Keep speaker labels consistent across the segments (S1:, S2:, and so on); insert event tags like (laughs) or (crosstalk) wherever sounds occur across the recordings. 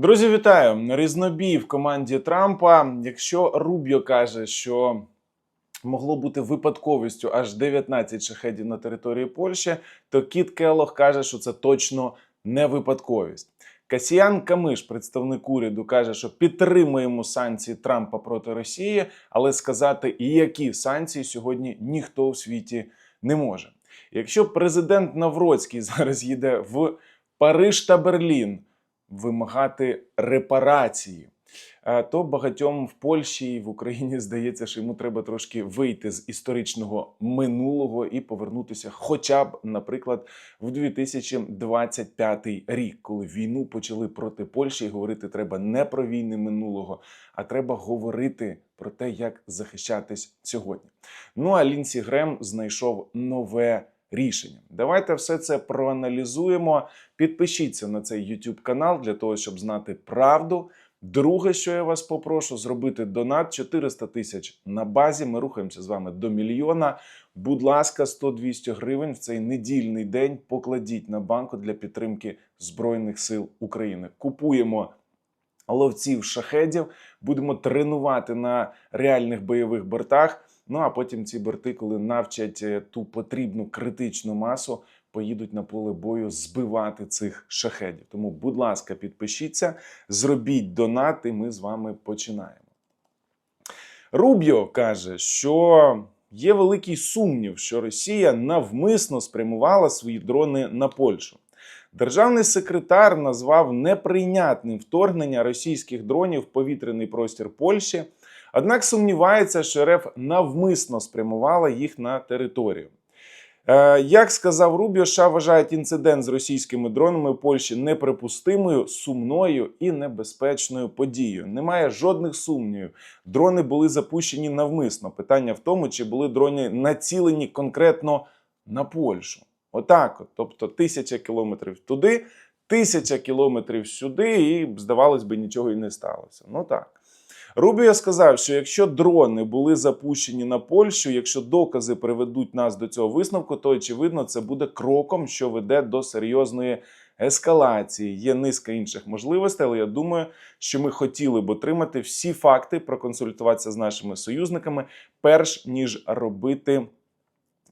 S1: Друзі, вітаю! Різнобій в команді Трампа. Якщо Рубіо каже, що могло бути випадковістю аж 19 шахедів на території Польщі, то Кіт Келлог каже, що це точно не випадковість. Касіян Камиш, представник уряду, каже, що підтримуємо санкції Трампа проти Росії, але сказати, які санкції сьогодні ніхто в світі не може. Якщо президент Навроцький (laughs) зараз їде в Париж та Берлін вимагати репарації, е, то багатьом в Польщі і в Україні (laughs) здається, що йому треба трошки вийти з історичного минулого і повернутися, хоча б, наприклад, в 2025 рік, коли війну почали проти Польщі, і говорити треба не про війни минулого, а треба говорити про те, як захищатись сьогодні. Ну а Лінсі Грем знайшов нове рішення. Давайте все це проаналізуємо. Підпишіться на цей YouTube канал для того, щоб знати правду. Друге, що я вас попрошу, зробити донат 400 тисяч на базі. Ми рухаємося з вами до мільйона. Будь ласка, 100-200 гривень в цей недільний день покладіть на банку для підтримки Збройних сил України. Купуємо ловців шахедів, будемо тренувати на реальних бойових бортах. Ну а потім ці борти, коли навчать е, ту потрібну критичну масу, поїдуть на поле бою збивати цих шахедів. Тому, будь ласка, підпишіться, зробіть донат, і ми з вами починаємо. Рубіо каже, що є великий сумнів, що Росія навмисно спрямувала свої дрони на Польщу. Державний секретар назвав неприйнятним вторгнення російських дронів в повітряний простір Польщі, однак сумнівається, що РФ навмисно спрямувала їх на територію. Е, Як сказав Рубіо, США вважають інцидент з російськими дронами в Польщі неприпустимою, сумною і небезпечною подією. Немає жодних сумнівів. Дрони були запущені навмисно. Питання в тому, чи були дрони націлені конкретно на Польщу. Отак, от. тобто тисяча кілометрів туди, тисяча кілометрів сюди, і здавалось би, нічого і не сталося. Ну так. Рубіо сказав, що якщо дрони були запущені на Польщу, якщо докази приведуть нас до цього висновку, то очевидно це буде кроком, що веде до серйозної ескалації. Є низка інших можливостей, але я думаю, що ми хотіли б отримати всі факти, проконсультуватися з нашими союзниками, перш ніж робити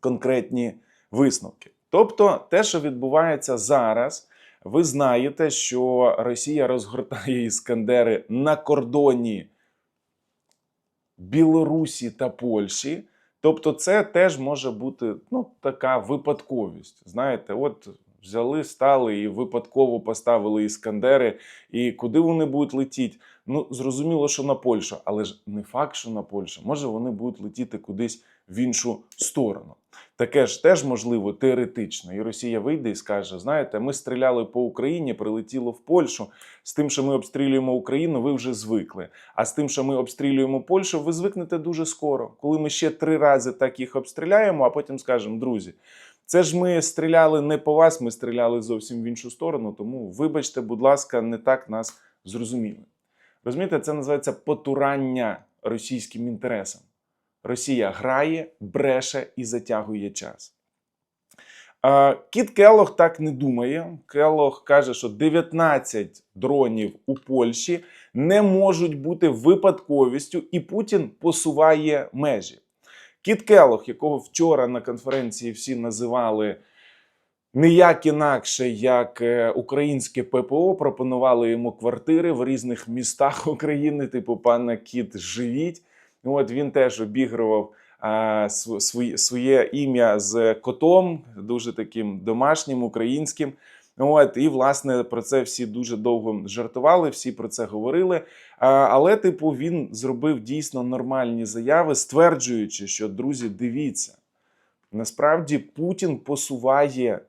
S1: конкретні висновки. Тобто, те, що відбувається зараз, ви знаєте, що Росія розгортає іскандери на кордоні Білорусі та Польщі. Тобто, це теж може бути ну, така випадковість. Знаєте, от взяли, стали і випадково поставили іскандери, і куди вони будуть летіти? Ну, зрозуміло, що на Польщу, але ж не факт, що на Польщу. Може, вони будуть летіти кудись в іншу сторону. Таке ж теж можливо теоретично. І Росія вийде і скаже: знаєте, ми стріляли по Україні, прилетіло в Польщу. З тим, що ми обстрілюємо Україну, ви вже звикли. А з тим, що ми обстрілюємо Польщу, ви звикнете дуже скоро. Коли ми ще три рази так їх обстріляємо, а потім скажемо, друзі. Це ж ми стріляли не по вас, ми стріляли зовсім в іншу сторону. Тому, вибачте, будь ласка, не так нас зрозуміли. Розумієте, це називається потурання російським інтересам. Росія грає, бреше і затягує час. Кіт Келлог так не думає. Келлог каже, що 19 дронів у Польщі не можуть бути випадковістю, і Путін посуває межі. Кіт Келлог, якого вчора на конференції всі називали ніяк інакше, як е, українське ППО, пропонували йому квартири в різних містах (laughs) України, типу пана Кіт, живіть. Ну, От він теж обігрував а, своє, своє ім'я з котом, дуже таким домашнім, українським. От, і власне про це всі дуже довго жартували, всі про це говорили. А, але, типу, він зробив дійсно нормальні заяви, стверджуючи, що друзі, дивіться, насправді Путін посуває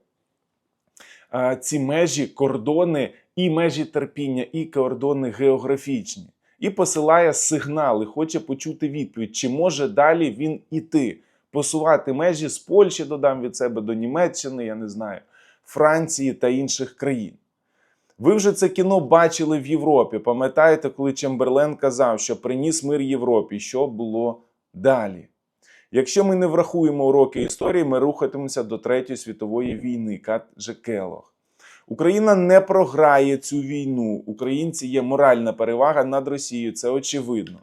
S1: а, ці межі, кордони, і межі терпіння, і кордони географічні і посилає сигнали, хоче почути відповідь, чи може далі він іти, посувати межі з Польщі, додам від себе до Німеччини, я не знаю, Франції та інших країн. Ви вже це кіно бачили в Європі. Пам'ятаєте, коли Чемберлен казав, що приніс мир Європі, що було далі? Якщо ми не врахуємо уроки історії, ми рухатимемося до Третьої світової війни, каже Келох. Україна не програє цю війну. Українці є моральна перевага над Росією. Це очевидно.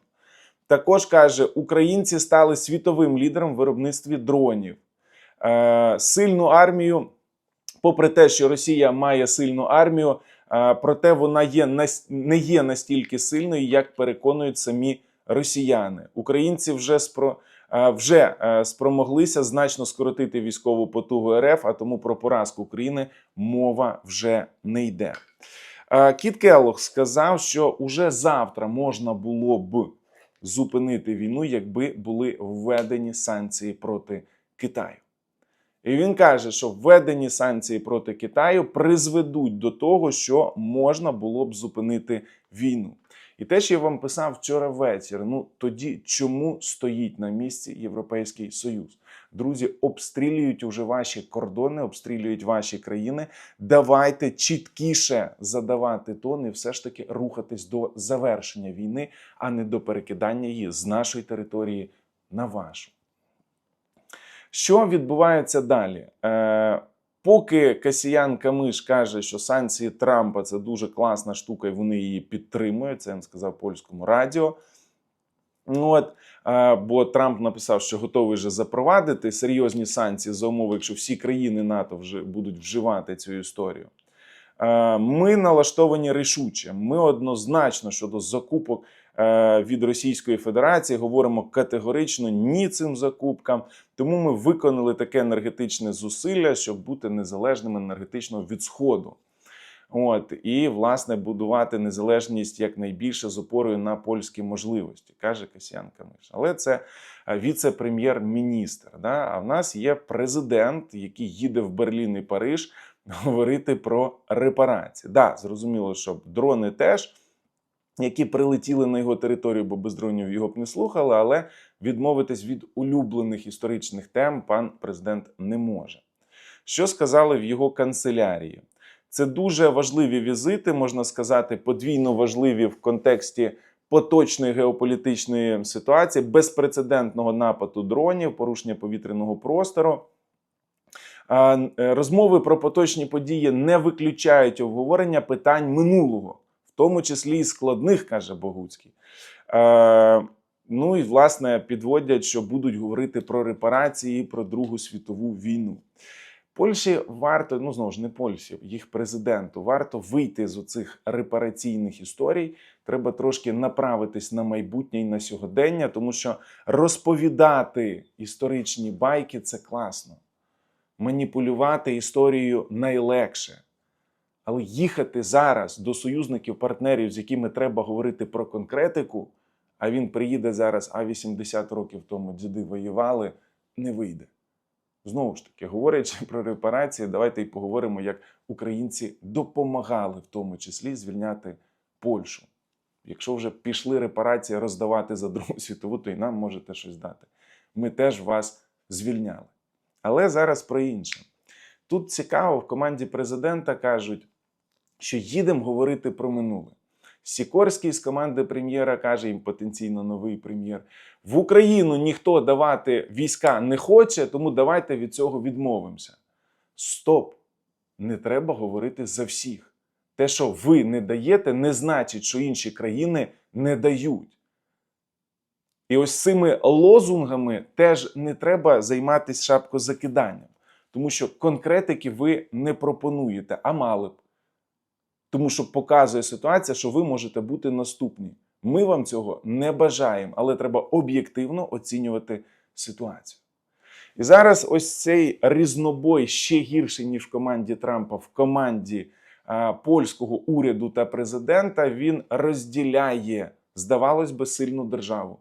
S1: Також каже, українці стали світовим лідером в виробництві дронів. Е, сильну армію, попри те, що Росія має сильну армію, е, проте вона є не є настільки сильною, як переконують самі росіяни. Українці вже спро. Е, Вже е, спромоглися значно скоротити військову потугу РФ, а тому про поразку України мова вже не йде. Е, Кіт Келлог сказав, що уже завтра можна було б зупинити війну, якби були введені санкції проти Китаю. І він каже, що введені санкції проти Китаю призведуть до того, що можна було б зупинити війну. І те, що я вам писав вчора ввечері, ну тоді чому стоїть на місці Європейський Союз? Друзі, обстрілюють уже ваші кордони, обстрілюють ваші країни. Давайте чіткіше задавати тон і все ж таки рухатись до завершення війни, а не до перекидання її з нашої території на вашу. Що відбувається далі? Е, поки Касіян Камиш каже, що санкції Трампа це дуже класна штука, і вони її підтримують. Це він сказав польському радіо. Ну от, бо Трамп написав, що готовий вже запровадити серйозні санкції за умови, якщо всі країни НАТО вже будуть вживати цю історію. Ми налаштовані рішуче. Ми однозначно щодо закупок від Російської Федерації говоримо категорично ні цим закупкам. Тому ми виконали таке енергетичне зусилля, щоб бути незалежним енергетично від сходу. От і власне будувати незалежність якнайбільше з опорою на польські можливості, каже Касьян Камиш. Але це е, віце-прем'єр-міністр. Да? А в нас є президент, який їде в Берлін і Париж говорити про репарації. Да, зрозуміло, що дрони теж. Які прилетіли на його територію, бо без дронів його б не слухали, але відмовитись від улюблених історичних тем пан президент не може. Що сказали в його канцелярії? Це дуже важливі візити, можна сказати, подвійно важливі в контексті поточної геополітичної ситуації, безпрецедентного нападу дронів, порушення повітряного простору. Е, Розмови про поточні події не виключають обговорення питань минулого, тому числі і складних, каже Богуцький. Е, Ну і власне підводять, що будуть говорити про репарації, про Другу світову війну. Польщі варто, ну знову ж не Польщі, їх президенту варто вийти з оцих репараційних історій. Треба трошки направитись на майбутнє і на сьогодення, тому що розповідати історичні байки це класно. Маніпулювати історією найлегше. Але їхати зараз до союзників, партнерів, з якими треба говорити про конкретику, а він приїде зараз, а 80 років тому діди воювали, не вийде. Знову ж таки, говорячи про репарації, давайте і поговоримо, як українці допомагали в тому числі звільняти Польщу. Якщо вже пішли репарації роздавати за Другу світову, то і нам можете щось дати. Ми теж вас звільняли. Але зараз про інше. Тут цікаво, в команді президента кажуть, що їдемо говорити про минуле. Сікорський з команди прем'єра каже їм потенційно новий прем'єр. В Україну ніхто давати війська не хоче, тому давайте від цього відмовимося. Стоп! Не треба говорити за всіх. Те, що ви не даєте, не значить, що інші країни не дають. І ось цими лозунгами теж не треба займатися шапкозакиданням, тому що конкретики ви не пропонуєте, а мали б. Тому що показує ситуація, що ви можете бути наступні. Ми вам цього не бажаємо, але треба об'єктивно оцінювати ситуацію. І зараз ось цей різнобой ще гірший, ніж в команді Трампа, в команді а, польського уряду та президента, він розділяє, здавалось би, сильну державу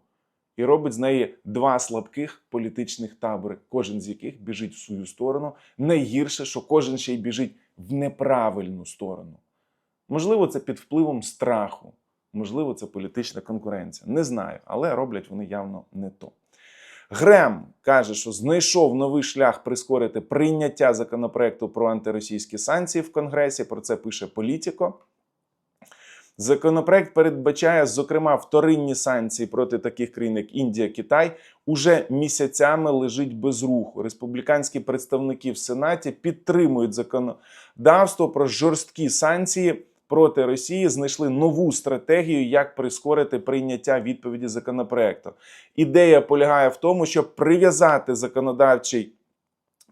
S1: і робить з неї два слабких політичних табори, кожен з яких біжить в свою сторону. Найгірше, що кожен ще й біжить в неправильну сторону. Можливо, це під впливом страху, можливо, це політична конкуренція. Не знаю, але роблять вони явно не то. Грем каже, що знайшов новий шлях прискорити прийняття законопроекту про антиросійські санкції в Конгресі. Про це пише Політіко. Законопроект передбачає, зокрема, вторинні санкції проти таких країн, як Індія, Китай, уже місяцями лежить без руху. Республіканські представники в Сенаті підтримують законодавство про жорсткі санкції проти Росії. Знайшли нову стратегію, як прискорити прийняття відповіді законопроекту. Ідея полягає в тому, щоб прив'язати законодавчий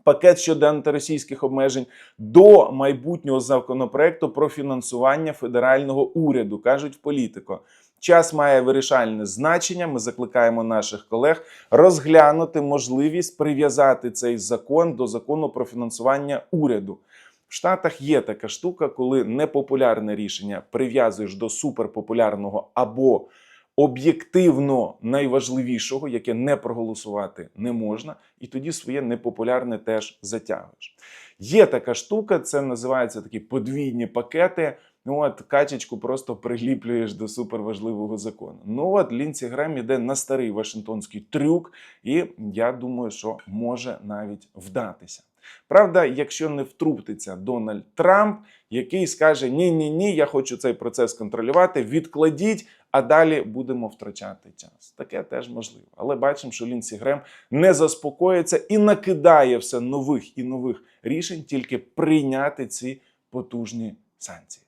S1: пакет щодо антиросійських обмежень до майбутнього законопроекту про фінансування федерального уряду, кажуть в політико. Час має вирішальне значення. Ми закликаємо наших колег розглянути можливість прив'язати цей закон до закону про фінансування уряду. В Штатах є така штука, коли непопулярне рішення прив'язуєш до суперпопулярного або об'єктивно найважливішого, яке не проголосувати не можна, і тоді своє непопулярне теж затягуєш. Є така штука, це називається такі подвійні пакети. Ну от качечку просто приліплюєш до суперважливого закону. Ну от Лінсі Грем іде на старий Вашингтонський трюк, і я думаю, що може навіть вдатися. Правда, якщо не втрутиться Дональд Трамп, який скаже: Ні, ні, ні, я хочу цей процес контролювати, відкладіть, а далі будемо втрачати час. Таке теж можливо. Але бачимо, що Лінсі Грем не заспокоїться і накидає все нових і нових рішень, тільки прийняти ці потужні санкції.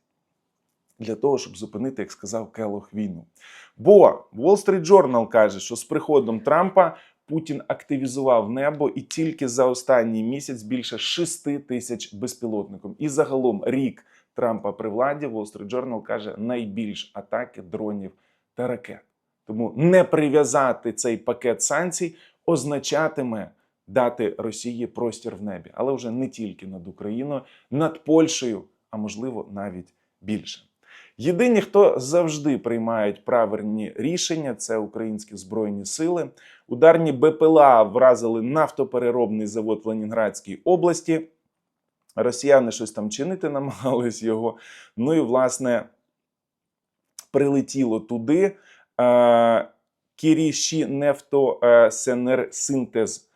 S1: Для того, щоб зупинити, як сказав Келох, війну. Бо Wall Street Journal каже, що з приходом Трампа Путін активізував небо і тільки за останній місяць більше 6 тисяч безпілотників. І загалом рік Трампа при владі Wall Street Journal каже найбільш атаки дронів та ракет. Тому не прив'язати цей пакет санкцій означатиме дати Росії простір в небі, але вже не тільки над Україною, над Польщею, а можливо навіть більше. Єдині, хто завжди приймають правильні рішення, це українські збройні сили. Ударні БПЛА вразили нафтопереробний завод в Ленінградській області. Росіяни щось там чинити намагались його. Ну і, власне, прилетіло туди. Е, Кіріші нефтосинтез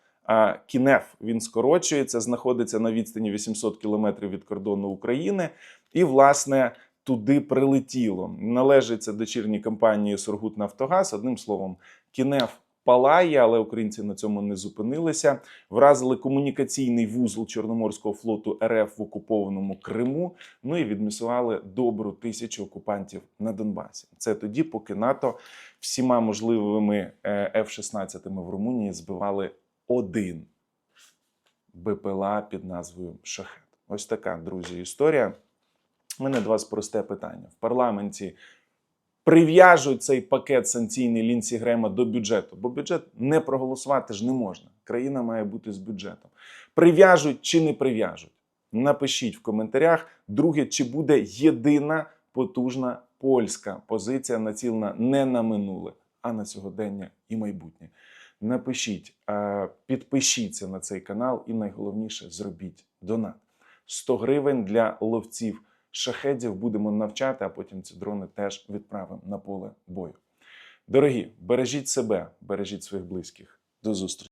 S1: Кінеф він скорочується, знаходиться на відстані 800 кілометрів від кордону України. І, власне, туди прилетіло. Належить це дочірній компанії Сургутнафтогаз. Одним словом, Кінеф палає, але українці на цьому не зупинилися. Вразили комунікаційний вузол Чорноморського флоту РФ в окупованому Криму. Ну і відмісували добру тисячу окупантів на Донбасі. Це тоді, поки НАТО всіма можливими F-16 в Румунії збивали один БПЛА під назвою Шахет. Ось така, друзі, історія. Мене до вас просте питання. В парламенті прив'яжуть цей пакет санкційний Лінсі Грема до бюджету, бо бюджет не проголосувати ж не можна. Країна має бути з бюджетом. Прив'яжуть чи не прив'яжуть? Напишіть в коментарях. Друге, чи буде єдина потужна польська позиція, націлена не на минуле, а на сьогодення і майбутнє. Напишіть, підпишіться на цей канал, і найголовніше зробіть донат. 100 гривень для ловців шахедів будемо навчати, а потім ці дрони теж відправимо на поле бою. Дорогі, бережіть себе, бережіть своїх близьких. До зустрічі!